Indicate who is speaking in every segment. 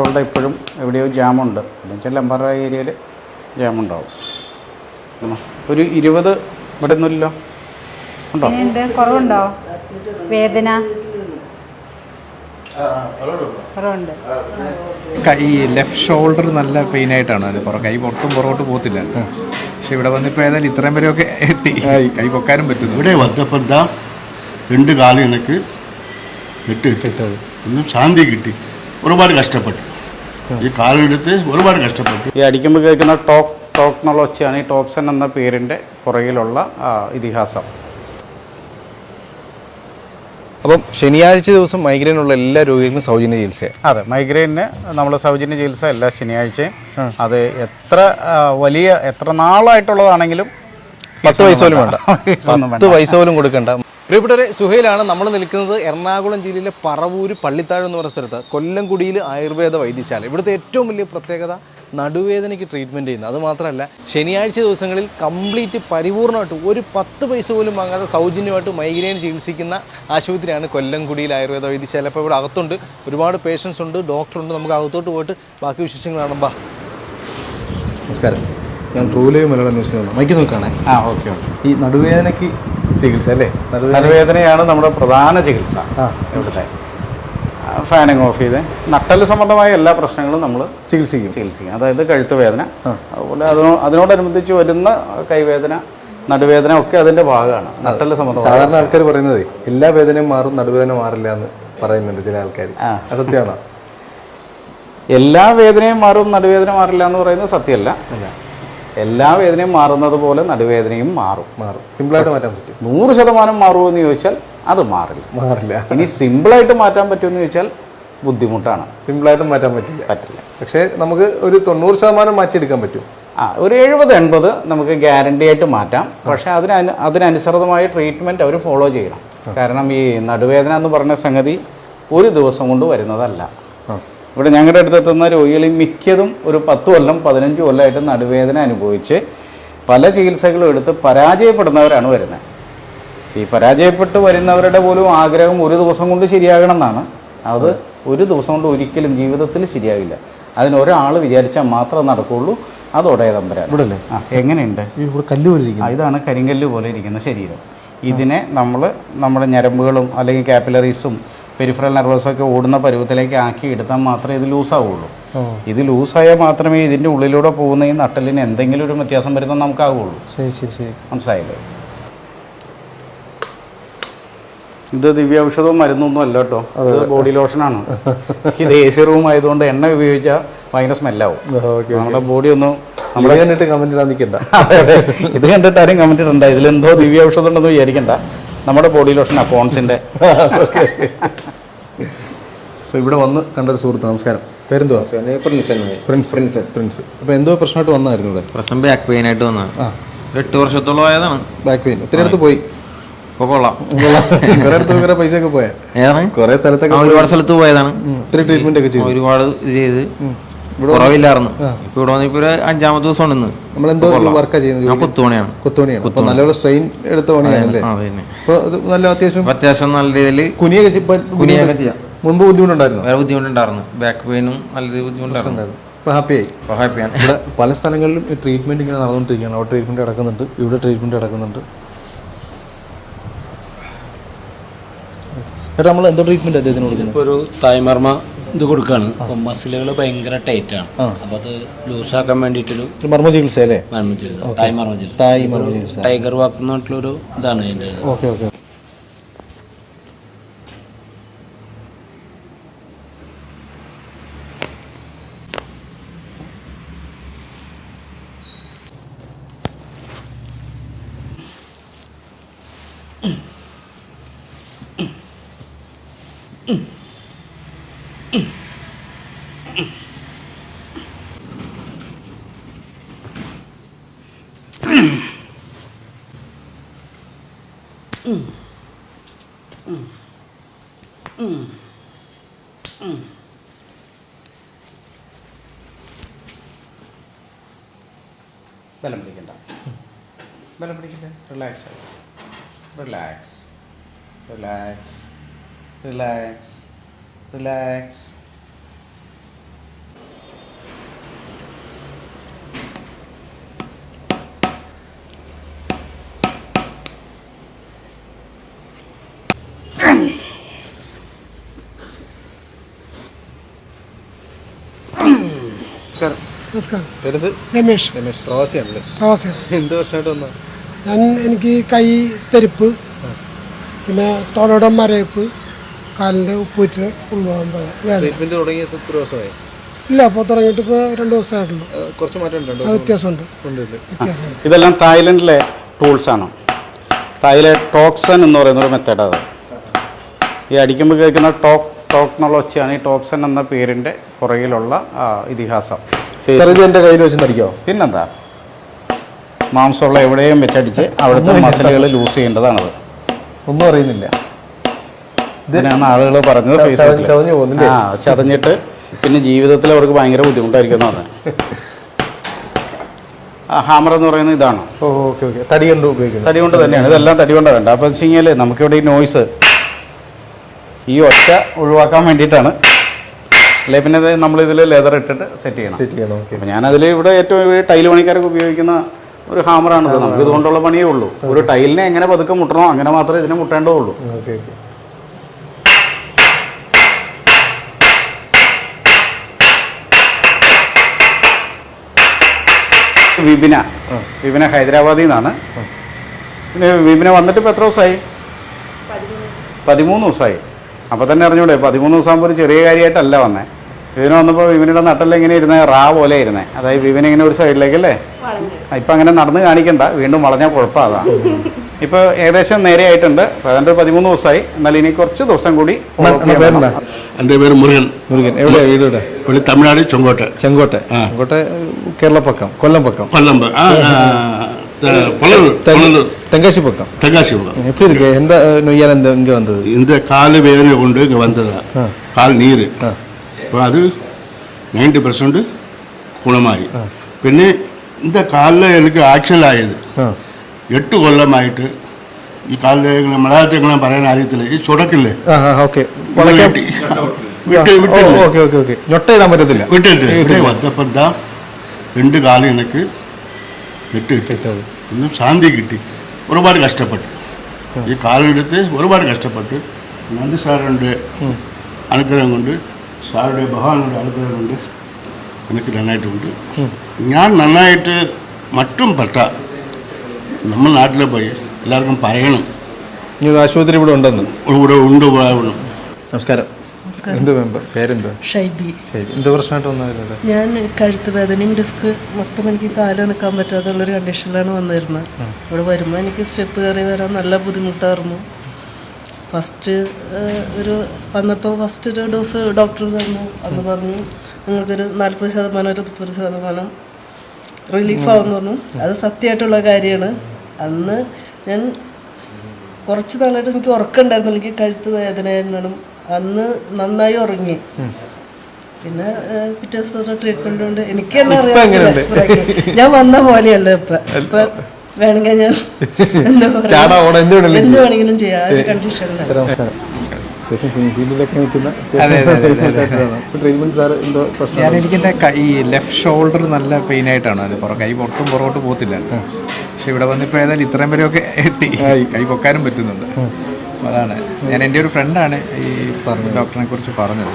Speaker 1: റോഡിൽ ഇപ്പോഴും എവിടെയോ ജാമുണ്ട്. എന്ന് വെച്ചാൽ ലംബാറ ഏരിയയിൽ ജാമുണ്ടാവും. ഒരു ഇരുപത് ഇവിടെ ഒന്നുമില്ലല്ലോ ഉണ്ടോ?
Speaker 2: കുറവുണ്ടോ? വേദന?
Speaker 3: കൈ ലെഫ്റ്റ് ഷോൾഡർ നല്ല പെയിൻ ആയിട്ടാണ്. അത് പുറ കൈ ഒട്ടും പുറകോട്ട് പോകത്തില്ല. പക്ഷെ ഇവിടെ വന്നിപ്പോൾ ഏതായാലും ഇത്രയും വരെയൊക്കെ എത്തി. കൈ പൊക്കാനും പറ്റുന്നു.
Speaker 4: ഇവിടെ വന്നപ്പോൾ എന്താ രണ്ട് കാലം എനിക്ക് വിട്ട് ഇട്ടിട്ടത് ഒന്നും ശാന്തി കിട്ടി. ഒരുപാട് കഷ്ടപ്പെട്ടു. ഈ കാലം എടുത്ത് ഒരുപാട് കഷ്ടപ്പെട്ടു.
Speaker 1: ഈ അടിക്കുമ്പോൾ കേൾക്കുന്ന ടോക്ക് ടോക്ക് എന്നുള്ള ഒച്ചയാണ് ഈ ടോക്സൺ എന്ന പേരിന്റെ പുറകിലുള്ള ഇതിഹാസം.
Speaker 3: അപ്പം ശനിയാഴ്ച ദിവസം മൈഗ്രെയിൻ ഉള്ള എല്ലാ രോഗികൾക്കും സൗജന്യ ചികിത്സ
Speaker 1: അതെ മൈഗ്രെയിന് നമ്മൾ സൗജന്യ ചികിത്സ എല്ലാ ശനിയാഴ്ചയും. അത് എത്ര വലിയ എത്ര നാളായിട്ടുള്ളതാണെങ്കിലും
Speaker 3: പത്ത് വയസ്സോലും പോലും വേണ്ട. പത്ത് പൈസ പോലും കൊടുക്കണ്ട. പ്രിയപ്പെട്ടവരെ സുഹയിലാണ് നമ്മൾ നിൽക്കുന്നത് എറണാകുളം ജില്ലയിലെ പറവൂര് പള്ളിത്താഴ് എന്ന് പറയുന്ന സ്ഥലത്ത് കൊല്ലംകുടിയിൽ ആയുർവേദ വൈദ്യശാല. ഇവിടുത്തെ ഏറ്റവും വലിയ പ്രത്യേകത നടുവേദനയ്ക്ക് ട്രീറ്റ്മെന്റ് ചെയ്യുന്നത്. അതുമാത്രമല്ല ശനിയാഴ്ച ദിവസങ്ങളിൽ കംപ്ലീറ്റ് പരിപൂർണമായിട്ട് ഒരു പത്ത് പൈസ പോലും വാങ്ങാതെ സൗജന്യമായിട്ട് മൈഗ്രെയിൻ ചികിത്സിക്കുന്ന ആശുപത്രിയാണ് കൊല്ലംകുടിയിൽ ആയുർവേദ വൈദ്യശാല. അപ്പോൾ ഇവിടെ അകത്തുണ്ട് ഒരുപാട് പേഷ്യൻസ് ഉണ്ട് ഡോക്ടറുണ്ട് നമുക്ക് അകത്തോട്ട് പോയിട്ട് ബാക്കി വിശേഷങ്ങൾ ബാ. നമസ്കാരം. ഞാൻ ട്രൂലൈവ് മലയാളം ന്യൂസിൽ വന്നു. മൈക്ക് നോക്കുകയാണേ
Speaker 1: ആ ഓക്കെ ഓക്കെ.
Speaker 3: ഈ നടുവേദനയ്ക്ക് ചികിത്സ അല്ലേ?
Speaker 1: നടുവേദനയാണ് നമ്മുടെ പ്രധാന ചികിത്സ.
Speaker 3: ആ.
Speaker 1: ഇവിടുത്തെ. ഫാനിങ് ഓഫ് ചെയ്ത് നട്ടൽ സംബന്ധമായ എല്ലാ പ്രശ്നങ്ങളും നമ്മൾ
Speaker 3: ചികിത്സിക്കും.
Speaker 1: ചികിത്സിക്കും. അതായത് കഴുത്ത് വേദന അതുപോലെ അതിനോ അതിനോടനുബന്ധിച്ച് വരുന്ന കൈവേദന നടുവേദന ഒക്കെ അതിന്റെ ഭാഗമാണ്. നട്ടൽ സംബന്ധം
Speaker 3: സാധാരണ ആൾക്കാർ പറയുന്നത് എല്ലാ വേദനയും മാറും നടുവേദന മാറില്ല എന്ന് പറയുന്നുണ്ട് ചില ആൾക്കാർ സത്യമാണോ
Speaker 1: എല്ലാ വേദനയും മാറും നടുവേദന മാറില്ല എന്ന് പറയുന്നത് സത്യമല്ല. എല്ലാ വേദനയും മാറുന്നത് പോലെ നടുവേദനയും മാറും.
Speaker 3: മാറും. സിമ്പിളായിട്ട് മാറ്റാൻ പറ്റും.
Speaker 1: നൂറ് ശതമാനം മാറുമോ എന്ന് ചോദിച്ചാൽ അത് മാറില്ല.
Speaker 3: മാറില്ല.
Speaker 1: ഇനി സിമ്പിളായിട്ട് മാറ്റാൻ പറ്റുമെന്ന് ചോദിച്ചാൽ ബുദ്ധിമുട്ടാണ്.
Speaker 3: സിമ്പിളായിട്ട് മാറ്റാൻ പറ്റില്ല.
Speaker 1: പറ്റില്ല.
Speaker 3: പക്ഷേ നമുക്ക് ഒരു തൊണ്ണൂറ് ശതമാനം മാറ്റിയെടുക്കാൻ പറ്റും.
Speaker 1: ആ ഒരു എഴുപത് എൺപത് നമുക്ക് ഗ്യാരണ്ടി ആയിട്ട് മാറ്റാം. പക്ഷേ അതിന് അതിനനുസൃതമായ ട്രീറ്റ്മെന്റ് അവർ ഫോളോ ചെയ്യണം. കാരണം ഈ നടുവേദന എന്ന് പറഞ്ഞ സംഗതി ഒരു ദിവസം കൊണ്ട് വരുന്നതല്ല. ഇവിടെ ഞങ്ങളുടെ അടുത്തെത്തുന്ന രോഗികളിൽ മിക്കതും ഒരു പത്ത് കൊല്ലം പതിനഞ്ച് കൊല്ലമായിട്ട് നടുവേദന അനുഭവിച്ച് പല ചികിത്സകളും എടുത്ത് പരാജയപ്പെടുന്നവരാണ് വരുന്നത്. ഈ പരാജയപ്പെട്ട് വരുന്നവരുടെ പോലും ആഗ്രഹം ഒരു ദിവസം കൊണ്ട് ശരിയാകണം എന്നാണ് അത് ഒരു ദിവസം കൊണ്ട് ഒരിക്കലും ജീവിതത്തിൽ ശരിയാവില്ല. അതിനൊരാൾ വിചാരിച്ചാൽ മാത്രം നടക്കുകയുള്ളൂ അത് ഒടയ തമ്പരാൻ.
Speaker 3: ഇവിടെ അല്ലേ?
Speaker 1: ആ എങ്ങനെയുണ്ട്?
Speaker 3: ഇവിടെ കല്ല് പോലെ ഇരിക്കുന്നു.
Speaker 1: ആ, ഇതാണ് കരിങ്കല്ല് പോലെ ഇരിക്കുന്ന ശരീരം. ഇതിനെ നമ്മൾ നമ്മുടെ ഞരമ്പുകളും അല്ലെങ്കിൽ കാപ്പിലറീസും പെരിഫറൽ നെർവസൊക്കെ ഓടുന്ന പരുവത്തിലേക്ക് ആക്കി എടുത്താൽ മാത്രമേ ഇത് ലൂസാവുള്ളൂ. ഇത് ലൂസായാൽ മാത്രമേ ഇതിന്റെ ഉള്ളിലൂടെ പോകുന്ന ഈ നട്ടലിന് എന്തെങ്കിലും ഒരു വ്യത്യാസം വരുത്താൻ നമുക്കാവുള്ളൂ.
Speaker 3: ശരി ശരി ശരി.
Speaker 1: മനസ്സിലായില്ലേ? ഇത് ദിവ്യ ഔഷധവും മരുന്നൊന്നും അല്ല കേട്ടോ. ഇത് ബോഡി ലോഷനാണ്. ഇത് എ സി റൂം ആയതുകൊണ്ട് എണ്ണ ഉപയോഗിച്ചാൽ ഭയങ്കര സ്മെല്ലാവും. നമ്മുടെ ബോഡി ഒന്നും
Speaker 3: നമ്മളെ കണ്ടിട്ട് കമന്റ് ഇടാൻ നിൽക്കണ്ട.
Speaker 1: ഇത് കണ്ടിട്ട് ആരും കമന്റ് ഇടണ്ട. ഇതിലെന്തോ ദിവ്യ ഔഷധം ഉണ്ടെന്ന് വിചാരിക്കണ്ട. നമ്മുടെ ബോഡി ലോഷൻ അക്കൗണ്ട്സിന്റെ
Speaker 3: അപ്പോൾ ഇവിടെ വന്ന് കണ്ടൊരു സുഹൃത്ത് നമസ്കാരം. പേരെന്തുവാ?
Speaker 5: Prince
Speaker 3: Prince Prince Prince. അപ്പോൾ എന്തോ പ്രശ്നമായിട്ട് വന്നായിരുന്നു ഇവിടെ?
Speaker 5: പ്രശ്നം ബാക്ക് പെയിൻ ആയിട്ട് വന്ന. ഒരു എട്ട് വർഷത്തോളം ആയതാണ്.
Speaker 3: ബാക്ക് പെയിൻ ഒത്തിരി അടുത്ത് പോയി. പൈസ ഒക്കെ പോയാ? കുറെ സ്ഥലത്തൊക്കെ
Speaker 5: ആ, ഒരുപാട് സ്ഥലത്ത് പോയതാണ്.
Speaker 3: ഒത്തിരി ട്രീറ്റ്മെന്റ് ഒക്കെ ചെയ്തു.
Speaker 5: ഒരുപാട് ഇത് ചെയ്ത്. കുറവില്ലായിരുന്നു. ഇപ്പൊ ഇവിടെ വന്നിപ്പോ ഒരു അഞ്ചാമത്തെ ദിവസം നമ്മൾ
Speaker 3: എന്തോ വർക്കാ ചെയ്യുന്നത്
Speaker 5: ഞാൻ കുത്തുപണിയാണ്.
Speaker 3: കൊത്തുപണിയാണ്. അപ്പോൾ നല്ലപോലെ സ്ട്രെയിൻ എടുത്ത പണിയാണല്ലേ അത് നല്ല അത്യാവശ്യം
Speaker 5: അപ്പൊ അത്യാവശ്യം നല്ല രീതിയിൽ
Speaker 3: കുനിയൊക്കെ
Speaker 5: കുനിയൊക്കെ ചെയ്യാം.
Speaker 3: മുൻപ് ബുദ്ധിമുട്ടുണ്ടായിരുന്നു?
Speaker 5: വേറെ ബുദ്ധിമുട്ടുണ്ടായിരുന്നു. ബാക്ക് പെയിനും നല്ലൊരു ബുദ്ധിമുട്ടുണ്ടായിരുന്നു.
Speaker 3: ഇപ്പോൾ ഹാപ്പിയായി
Speaker 5: അപ്പൊ ഹാപ്പിയാണ്
Speaker 3: ഇവിടെ പല സ്ഥലങ്ങളിലും ട്രീറ്റ്മെന്റ് ട്രീറ്റ്മെന്റ് ഇങ്ങനെ നടന്നുകൊണ്ടിരിക്കുകയാണ്. അവിടെ ട്രീറ്റ്മെന്റ് നടക്കുന്നുണ്ട് ഇവിടെ ട്രീറ്റ്മെന്റ് നടക്കുന്നുണ്ട് ചേട്ടാ നമ്മൾ എന്തോ ട്രീറ്റ്മെന്റ് അദ്ദേഹത്തിന് കൊടുക്കുന്നത്
Speaker 6: ഇപ്പോൾ ഒരു തായ്മർമ്മ ഇത് കൊടുക്കുകയാണ് അപ്പം മസിലുകൾ ഭയങ്കര ടൈറ്റ് ആണ്. അപ്പോൾ അത് ലൂസാക്കാൻ വേണ്ടിയിട്ടൊരു
Speaker 3: മർമ്മ ചികിത്സ അല്ലേ?
Speaker 6: മർമ്മ ചികിത്സ.
Speaker 3: തായ് മർമ്മ ചികിത്സ.
Speaker 6: ടൈഗർ വാക്ക് എന്ന് പറഞ്ഞിട്ടുള്ളൊരു ഇതാണ്
Speaker 3: ഓക്കെ ഓക്കെ.
Speaker 1: ബലം പിടിക്കണ്ട. ബലം പിടിക്കണ്ട relax relax relax relax relax
Speaker 7: നമസ്കാരം.
Speaker 3: പേരത്
Speaker 7: രമേഷ്
Speaker 3: രമേശ്. പ്രവാസിയാണല്ലേ?
Speaker 7: പ്രവാസിയാണ്
Speaker 3: എന്ത് വർഷമായിട്ട് വന്ന?
Speaker 7: ഞാൻ എനിക്ക് കൈ തെരുപ്പ് പിന്നെ തൊടയുടെ മരയപ്പ് കാലിന്റെ ഉപ്പൂറ്റിന്
Speaker 3: ട്രീറ്റ്മെന്റ് തുടങ്ങിയ എത്ര ദിവസമായി?
Speaker 7: ഇല്ല അപ്പോൾ തുടങ്ങിയിട്ട് ഇപ്പോൾ രണ്ട് ദിവസമായിട്ടുള്ളൂ.
Speaker 3: കുറച്ച് മാറ്റം
Speaker 7: വ്യത്യാസമുണ്ട്.
Speaker 3: ഉണ്ട് ഉണ്ട്
Speaker 7: വ്യത്യാസമുണ്ട്
Speaker 1: ഇതെല്ലാം തായ്ലൻഡിലെ ടൂൾസ് ആണ്. തായിലെ ടോക്സൺ എന്ന് പറയുന്ന ഒരു മെത്തേഡ് അത്. ഈ അടിക്കുമ്പോൾ കേൾക്കുന്ന ടോക്ക് ടോക്ക് എന്നുള്ള ഒച്ചയാണ് ഈ ടോക്സൺ എന്ന പേരിന്റെ പുറകിലുള്ള ഇതിഹാസം.
Speaker 3: സാർ എന്റെ കയ്യിൽ വെച്ച് നടിക്കോ?
Speaker 1: പിന്നെന്താ? മാംസമുള്ള എവിടെയും വെച്ചടിച്ച് അവിടുത്തെ മസിലുകൾ ലൂസ് ചെയ്യേണ്ടതാണത്.
Speaker 3: ഒന്നും അറിയുന്നില്ല.
Speaker 1: ഇതിനാണ് ആളുകൾ പറഞ്ഞത്? ആ ചതഞ്ഞിട്ട് പിന്നെ ജീവിതത്തിൽ അവർക്ക് ഭയങ്കര ബുദ്ധിമുട്ടായിരിക്കും എന്നാണ്. ഹാമർ എന്ന് പറയുന്നത് ഇതാണ്.
Speaker 3: Oh okay okay. തടി കൊണ്ട് ഉപയോഗിക്കുന്നത്.
Speaker 1: തടി കൊണ്ട് തന്നെയാണ്. ഇതെല്ലാം തടി കൊണ്ട് വേണ്ട അപ്പം വെച്ച് കഴിഞ്ഞാൽ നമുക്കിവിടെ ഈ നോയ്സ് ഈ ഒച്ച ഒഴിവാക്കാൻ വേണ്ടിയിട്ടാണ് അല്ലെ പിന്നെ നമ്മളിതിൽ ലെതർ ഇട്ടിട്ട് സെറ്റ് ചെയ്യണം.
Speaker 3: സെറ്റ് ചെയ്യണം ഓക്കെ
Speaker 1: ഞാനതിൽ ഇവിടെ ഏറ്റവും ടൈൽ പണിക്കാരൊക്കെ ഉപയോഗിക്കുന്ന ഒരു ഹാമറാണിത് നമുക്ക്. ഇതുകൊണ്ടുള്ള പണിയേ ഉള്ളൂ. ഒരു ടൈലിനെ എങ്ങനെ പതുക്കെ മുട്ടണോ അങ്ങനെ മാത്രമേ ഇതിനെ മുട്ടേണ്ടതുള്ളൂ
Speaker 3: ഓക്കെ ഓക്കെ
Speaker 1: വിപിന. വിപിന ഹൈദരാബാദിൽ നിന്നാണ്. പിന്നെ വിപിന വന്നിട്ട് ഇപ്പോൾ എത്ര ദിവസമായി? പതിമൂന്ന് ദിവസമായി. അപ്പോൾ തന്നെ അറിഞ്ഞൂടെ പതിമൂന്ന് ദിവസം ആകുമ്പോൾ ഒരു ചെറിയ കാര്യമായിട്ടല്ല വന്നേ. വിവന വന്നപ്പോൾ വിവിനിയുടെ നട്ടെല്ലാം ഇങ്ങനെ ഇരുന്നേ റാ പോലെ ഇരുന്നേ. അതായത് വിവന ഇങ്ങനെ ഒരു സൈഡിലേക്ക് അല്ലേ ഇപ്പം അങ്ങനെ നടന്ന് കാണിക്കണ്ട വീണ്ടും വളഞ്ഞാൽ കുഴപ്പമാണ് ഇപ്പോൾ ഏകദേശം നേരെ ആയിട്ടുണ്ട്. ഏതാണ്ട് പതിമൂന്ന് ദിവസമായി. എന്നാൽ ഇനി കുറച്ച് ദിവസം കൂടി
Speaker 4: എന്റെ പേര് മുരുകൻ.
Speaker 3: മുരുകൻ. എവിടെയാണ് വീട് ഇവിടെ?
Speaker 4: തമിഴ്നാട് ചെങ്കോട്ടെ.
Speaker 3: ചെങ്കോട്ടെ. ചെങ്കോട്ടെ പക്കം. കൊല്ലം പക്കം.
Speaker 4: കൊല്ലം ஆ, ஆ, த- பொலலூர் பொலலூர்
Speaker 3: தெங்காசி பக்கம்
Speaker 4: தெங்காசி பக்கம்
Speaker 3: எப்படி இருக்கு எந்த நொய்யால் இந்த இங்கே வந்தது
Speaker 4: இந்த கால் வேதனை கொண்டு இங்கே வந்ததா கால் நீர் இப்போ அது നയൻറ്റി പെർസെൻറ്റ് ഗുണമായി പിന്നെ இந்த കാലിൽ എനിക്ക് ആക്ഷൻ ആയത്
Speaker 3: ആ
Speaker 4: എട്ട് കൊല്ലമായിട്ട് ഈ കാലിൽ ഇങ്ങനെ മലയാളത്തിൽ ഇങ്ങനെ പറയാൻ അറിയത്തില്ല ഈ ചുടക്കില്ലേ
Speaker 3: ആ ആ ഓക്കെ
Speaker 4: ഇത് വെട്ടി വിട്ട് വിട്ടില്ല
Speaker 3: ഓക്കെ ഓക്കെ ഓക്കെ ഞൊട്ടയിടാൻ പറ്റത്തില്ല
Speaker 4: എട്ട് കിട്ടി ഒന്നും ശാന്തി കിട്ടി ഒരുപാട് കഷ്ടപ്പെട്ടു ഈ കാലമെടുത്ത് ഒരുപാട് കഷ്ടപ്പെട്ട് നന്ദി സാറിൻ്റെ അനുഗ്രഹം കൊണ്ട് സാറുടെ ഭഗവാനുടെ അനുഗ്രഹം കൊണ്ട് എനിക്ക് നന്നായിട്ടുണ്ട് ഞാൻ നന്നായിട്ട് മറ്റും പെട്ട നമ്മൾ നാട്ടിൽ പോയി എല്ലാവർക്കും പറയണം
Speaker 3: ആശുപത്രി ഇവിടെ ഉണ്ടെന്ന്
Speaker 4: ഇവിടെ ഉണ്ട്
Speaker 3: നമസ്കാരം എന്ത് മെമ്പർ? പേരെന്ത്?
Speaker 8: ഷൈബി.
Speaker 3: ഷൈബി. എന്ത് പ്രശ്നമായിട്ട് വന്നതിലൂടെ
Speaker 8: ഞാൻ കഴുത്ത് വേദനയും ഡിസ്ക് മൊത്തം എനിക്ക് കാൽ നിൽക്കാൻ പറ്റാത്തുള്ളൊരു കണ്ടീഷനിലാണ് വന്നിരുന്നത്. ഇവിടെ വരുമ്പോൾ എനിക്ക് സ്റ്റെപ്പ് കയറി വരാൻ നല്ല ബുദ്ധിമുട്ടായിരുന്നു. ഫസ്റ്റ് ഒരു വന്നപ്പോൾ ഫസ്റ്റ് ഒരു ഡോസ് ഡോക്ടർ തന്നു. അന്ന് പറഞ്ഞു നിങ്ങൾക്കൊരു നാൽപ്പത് ശതമാനം ഒരു മുപ്പത് ശതമാനം റിലീഫ് ആവുമെന്ന് പറഞ്ഞു. അത് സത്യമായിട്ടുള്ള കാര്യമാണ്. അന്ന് ഞാൻ കുറച്ച് നാളായിട്ട് എനിക്ക് ഉറക്കമുണ്ടായിരുന്നു എനിക്ക് കഴുത്ത് വേദനയായിരുന്നു അന്ന് നന്നായി ഉറങ്ങി. പിന്നെ പിറ്റേ ദിവസത്തെ ട്രീറ്റ്മെന്റ് കൊണ്ട് എനിക്ക് തന്നെ അറിയാം ഇത്രയൊക്കെ. ഞാൻ വന്ന പോലെയല്ല ഇപ്പൊ. ഇപ്പൊ വേണമെങ്കിൽ ഞാൻ എന്താ പറയാ,
Speaker 3: ചാടാ, എന്ത് വേണമെങ്കിലും
Speaker 8: ചെയ്യാം. ആ ഒരു കണ്ടീഷനിലാണ്
Speaker 9: ഞാൻ എനിക്കെന്റെ കൈ ലെഫ്റ്റ് ഷോൾഡർ നല്ല പെയിൻ ആയിട്ടാണ് അത് പുറം കൈ പൊട്ടും പുറകോട്ട് പോകത്തില്ല. പക്ഷെ ഇവിടെ വന്നിപ്പോൾ ഏതായാലും ഇത്രയും വരെയൊക്കെ എത്തി. കൈ പൊക്കാനും പറ്റുന്നുണ്ട്. അതാണ്. ഞാൻ എന്റെ ഒരു ഫ്രണ്ടാണ് ഈ പറഞ്ഞ ഡോക്ടറിനെ കുറിച്ച് പറഞ്ഞത്.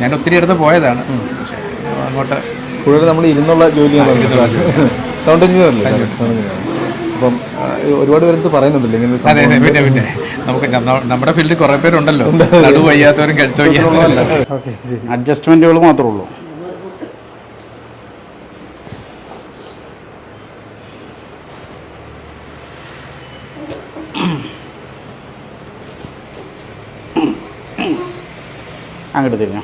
Speaker 9: ഞാൻ ഒത്തിരി അടുത്ത് പോയതാണ്. പക്ഷേ അങ്ങോട്ട്
Speaker 3: കൂടുതൽ നമ്മൾ ഇരുന്നുള്ള ജോലിയാണ് സൗണ്ട് എഞ്ചിനീയർ അല്ലേ? അപ്പം ഒരുപാട് പേരെടുത്ത് പറയുന്നുണ്ടല്ലോ ഇങ്ങനെ
Speaker 9: പിന്നെ പിന്നെ. നമുക്ക് നമ്മുടെ ഫീൽഡിൽ കുറേ പേരുണ്ടല്ലോ. നടുവയ്യാത്തവരും വയ്യാത്തവരും
Speaker 1: അഡ്ജസ്റ്റ്മെന്റുകൾ മാത്രമേ ഉള്ളൂ. അങ്ങോട്ട് തിരിഞ്ഞു.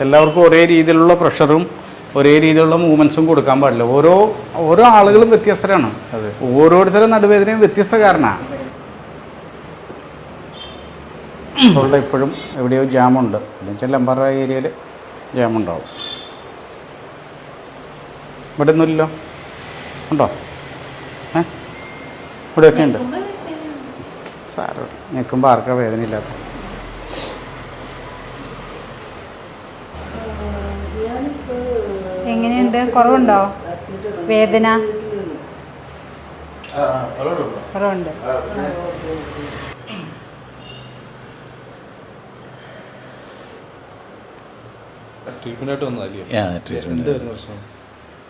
Speaker 1: എല്ലാവർക്കും ഒരേ രീതിയിലുള്ള പ്രഷറും ഒരേ രീതിയിലുള്ള മൂവ്മെൻസും കൊടുക്കാൻ പാടില്ല. ഓരോ ഓരോ ആളുകളും വ്യത്യസ്തരാണ്. ഓരോരുത്തരും നടുവേദനയും വ്യത്യസ്ത കാരണമാണ് ഇപ്പോഴും എവിടെയോ ജാമുണ്ട് എന്നുവെച്ചാൽ ലംബാറ ഏരിയയിൽ ജാമുണ്ടാവും ഇവിടെ ഒന്നുമില്ലല്ലോ ഉണ്ടോ? ഏ? ഇവിടെയൊക്കെ ഉണ്ട്. സാറ് നിൽക്കുമ്പോൾ ആർക്കാ വേദന
Speaker 2: എങ്ങനെയുണ്ട്? കുറവുണ്ടോ? വേദന? കുറവുണ്ട്.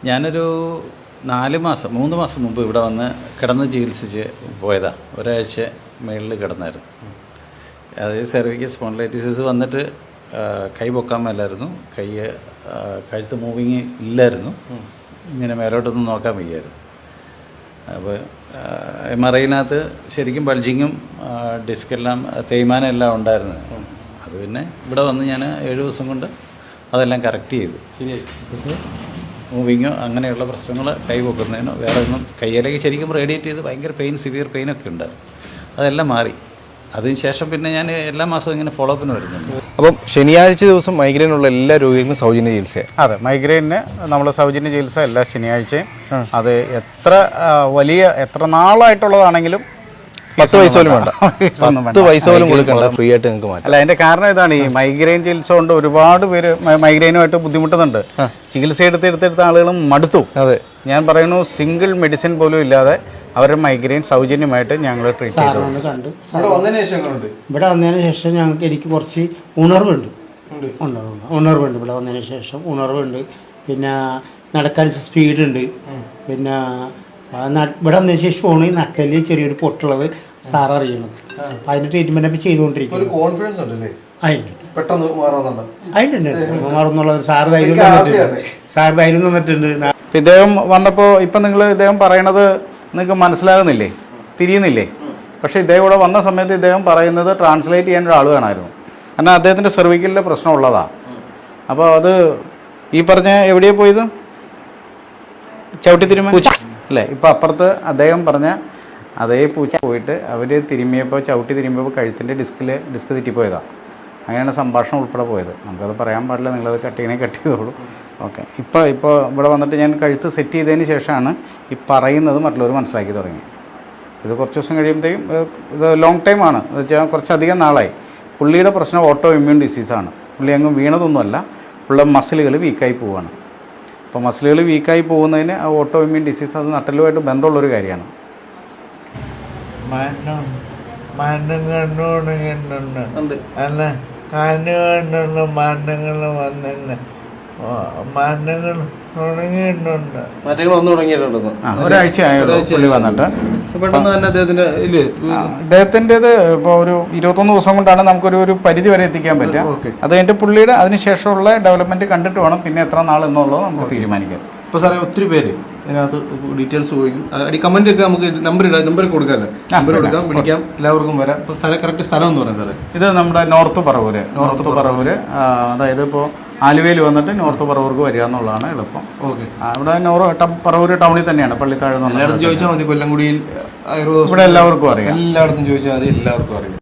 Speaker 1: ഞാനൊരു നാല് മാസം മൂന്ന് മാസം മുമ്പ് ഇവിടെ വന്ന് കിടന്ന് ചികിത്സിച്ച് പോയതാ. ഒരാഴ്ച മേളിൽ കിടന്നായിരുന്നു. അതായത് സെർവിക്കൽ സ്പോണ്ടിലൈറ്റിസിസ് വന്നിട്ട് കൈ പൊക്കാൻ മേലായിരുന്നു കൈ കഴുത്ത് മൂവിങ് ഇല്ലായിരുന്നു. ഇങ്ങനെ മേലോട്ടൊന്നും നോക്കാൻ വയ്യായിരുന്നു. അപ്പോൾ എം ആർ ഐനകത്ത് ശരിക്കും ബൾജിങ്ങും ഡിസ്കെല്ലാം തേയ്മാനം എല്ലാം ഉണ്ടായിരുന്നു. അത് പിന്നെ ഇവിടെ വന്ന് ഞാൻ ഏഴ് ദിവസം കൊണ്ട് അതെല്ലാം കറക്റ്റ് ചെയ്തു. ശരിയായി. മൂവിങ്ങോ അങ്ങനെയുള്ള പ്രശ്നങ്ങൾ കൈ പൊക്കുന്നതിനോ വേറെ ഒന്നും കയ്യിലേക്ക് ശരിക്കും റേഡിയേറ്റ് ചെയ്ത് ഭയങ്കര പെയിൻ സിവിയർ പെയിനൊക്കെ ഉണ്ടായിരുന്നു അതെല്ലാം മാറി. അതിനുശേഷം പിന്നെ ഞാൻ എല്ലാ മാസവും ഇങ്ങനെ ഫോളോ അപ്പിന് വരുന്നുണ്ട്.
Speaker 3: അപ്പം ശനിയാഴ്ച ദിവസം മൈഗ്രെയിൻ ഉള്ള എല്ലാ രോഗികൾക്കും സൗജന്യ ചികിത്സയാണ്
Speaker 1: അതെ മൈഗ്രെയിനിന് നമ്മൾ സൗജന്യ ചികിത്സ എല്ലാ ശനിയാഴ്ചയും. അത് എത്ര വലിയ എത്ര നാളായിട്ടുള്ളതാണെങ്കിലും
Speaker 3: പത്ത് പൈസ പോലും വേണ്ട.
Speaker 1: ഫീസൊന്നും വേണ്ട.
Speaker 3: പത്ത് പൈസ പോലും കൊടുക്കണ്ട. ഫ്രീ ആയിട്ട് നിങ്ങൾക്ക് മാറ്റാം.
Speaker 1: അല്ല അതിന്റെ കാരണം ഇതാണ്. ഈ മൈഗ്രെയിൻ ചികിത്സ കൊണ്ട് ഒരുപാട് പേര് മൈഗ്രെയിനുമായിട്ട് ബുദ്ധിമുട്ടുന്നുണ്ട്. ചികിത്സ എടുത്ത് എടുത്തെടുത്ത ആളുകളും മടുത്തു.
Speaker 3: അതെ.
Speaker 1: ഞാൻ പറയുന്നു സിംഗിൾ മെഡിസിൻ പോലും ഇല്ലാതെ അവരുടെ മൈഗ്രെയിൻ സൗജന്യമായിട്ട് ഞങ്ങൾ ട്രീറ്റ് ചെയ്തു.
Speaker 10: കണ്ട്.
Speaker 3: ഇവിടെ വന്നതിന് ശേഷം എങ്ങനെയുണ്ട്
Speaker 10: ഇവിടെ വന്നതിന് ശേഷം ഞങ്ങൾക്ക് എനിക്ക് കുറച്ച് ഉണർവുണ്ട്. ഉണർവുണ്ട് ഉണർവുണ്ട് ഇവിടെ വന്നതിന് ശേഷം. ഉണർവുണ്ട്. പിന്നെ നടക്കാൻ സ്പീഡുണ്ട്. പിന്നെ ഇവിടെ വന്നതിന് ശേഷമാണ് ഈ നട്ടലിൽ ചെറിയൊരു പൊട്ടുള്ളത് സാർ അറിയണത് അപ്പം അതിന് ട്രീറ്റ്മെന്റ് ഒക്കെ ചെയ്തുകൊണ്ടിരിക്കുന്നത്
Speaker 3: കോൺഫിഡൻസ് ഉണ്ടല്ലേ?
Speaker 10: അതിന്റെ
Speaker 3: പെട്ടെന്ന്
Speaker 10: അതിന്റെ മറന്നുള്ളത് സാർ ധൈര്യം സാർ ധൈര്യം തന്നിട്ടുണ്ട്.
Speaker 1: ഇദ്ദേഹം വന്നപ്പോൾ ഇപ്പം നിങ്ങൾ ഇദ്ദേഹം പറയണത് നിങ്ങൾക്ക് മനസ്സിലാകുന്നില്ലേ? തിരിയുന്നില്ലേ? പക്ഷേ ഇദ്ദേഹം ഇവിടെ വന്ന സമയത്ത് ഇദ്ദേഹം പറയുന്നത് ട്രാൻസ്ലേറ്റ് ചെയ്യാൻ ഒരാൾ വേണമായിരുന്നു. കാരണം അദ്ദേഹത്തിന്റെ സെർവിക്കലിലെ പ്രശ്നമുള്ളതാണ് അപ്പോൾ അത് ഈ പറഞ്ഞ എവിടെയാണ് പോയത്? ചവിട്ടി തിരുമ അല്ലേ? ഇപ്പം അപ്പുറത്ത് അദ്ദേഹം പറഞ്ഞ അതേ പൂച്ച പോയിട്ട് അവർ തിരുമ്മിയപ്പോൾ ചവിട്ടി തിരുമ്മിയപ്പോൾ കഴുത്തിന്റെ ഡിസ്കിൽ ഡിസ്ക് തെറ്റിപ്പോയതാണ് അങ്ങനെയാണ് സംഭാഷണം ഉൾപ്പെടെ പോയത്. നമുക്കത് പറയാൻ പാടില്ല നിങ്ങളത് കട്ട് ചെയ്യണേ കട്ട് ചെയ്തോളൂ. ഓക്കെ. ഇപ്പോൾ ഇപ്പോൾ ഇവിടെ വന്നിട്ട് ഞാൻ കഴുത്ത് സെറ്റ് ചെയ്തതിന് ശേഷമാണ് ഈ പറയുന്നത് മറ്റുള്ളവർ മനസ്സിലാക്കി തുടങ്ങി. ഇത് കുറച്ച് ദിവസം കഴിയുമ്പോഴത്തേക്കും ഇത് ലോങ് ടൈം ആണ്. എന്ന് വെച്ചാൽ കുറച്ചധികം നാളായി. പുള്ളിയുടെ പ്രശ്നം ഓട്ടോ ഇമ്മ്യൂൺ ഡിസീസാണ് പുള്ളി അങ്ങ് വീണതൊന്നുമല്ല പുള്ളിയുടെ മസിലുകൾ വീക്കായി പോവുകയാണ് അപ്പോൾ മസിലുകൾ വീക്കായി പോകുന്നതിന് ആ ഓട്ടോ ഇമ്മ്യൂൺ ഡിസീസ് അത് നട്ടലുമായിട്ട് ബന്ധമുള്ളൊരു കാര്യമാണ്.
Speaker 11: മരണം മരണം കണ്ടുകൊണ്ടിട്ടുണ്ട് അല്ല? കണ്ണു മാറ്റങ്ങൾ മരണങ്ങൾ വന്നില്ല മരണങ്ങൾ തുടങ്ങിയിട്ടുണ്ട്.
Speaker 3: മാറ്റങ്ങൾ വന്നു തുടങ്ങിയിട്ടുണ്ട്
Speaker 1: ആ ഒരാഴ്ച പുള്ളി വന്നിട്ട്.
Speaker 3: പെട്ടെന്ന് തന്നെ അദ്ദേഹത്തിന്റെ ഇല്ലേ?
Speaker 1: ആ, ഇപ്പോൾ ഒരു ഇരുപത്തൊന്ന് ദിവസം കൊണ്ടാണ് നമുക്കൊരു ഒരു പരിധി വരെ എത്തിക്കാൻ പറ്റുക. അത് കഴിഞ്ഞിട്ട് പുള്ളിയുടെ അതിനുശേഷമുള്ള ഡെവലപ്മെന്റ് കണ്ടിട്ട് വേണം പിന്നെ എത്ര നാൾ എന്നുള്ളത് നമുക്ക് തീരുമാനിക്കാം.
Speaker 3: ഇപ്പൊ സാറേ ഒത്തിരി പേര് ഇതിനകത്ത് ഡീറ്റെയിൽസ് ചോദിക്കും. അടി കമന്റ് ഒക്കെ നമുക്ക് നമ്പർ ഇടാം നമ്പർ കൊടുക്കാമല്ലോ. നമ്പർ കൊടുക്കാം വിളിക്കാം എല്ലാവർക്കും വരാം. ഇപ്പൊ സ്ഥലം കറക്റ്റ് സ്ഥലം എന്ന് പറയാം സാറേ.
Speaker 1: ഇത് നമ്മുടെ നോർത്ത് പറവൂര് നോർത്ത് പറവൂര്. അതായത് ഇപ്പോൾ ആലുവയിൽ വന്നിട്ട് നോർത്ത് പറവൂർക്ക് വരിക എന്നുള്ളതാണ് എളുപ്പം.
Speaker 3: ഓക്കെ.
Speaker 1: അവിടെ നോർത്ത് നോർ പറവൂര് ടൗണിൽ തന്നെയാണ് പള്ളിത്താഴ്ന്ന്
Speaker 3: എല്ലായിടത്തും ചോദിച്ചാൽ മതി കൊല്ലംകുടിയിൽ
Speaker 1: ഇവിടെ എല്ലാവർക്കും അറിയാം.
Speaker 3: എല്ലായിടത്തും ചോദിച്ചാൽ മതി എല്ലാവർക്കും അറിയാം.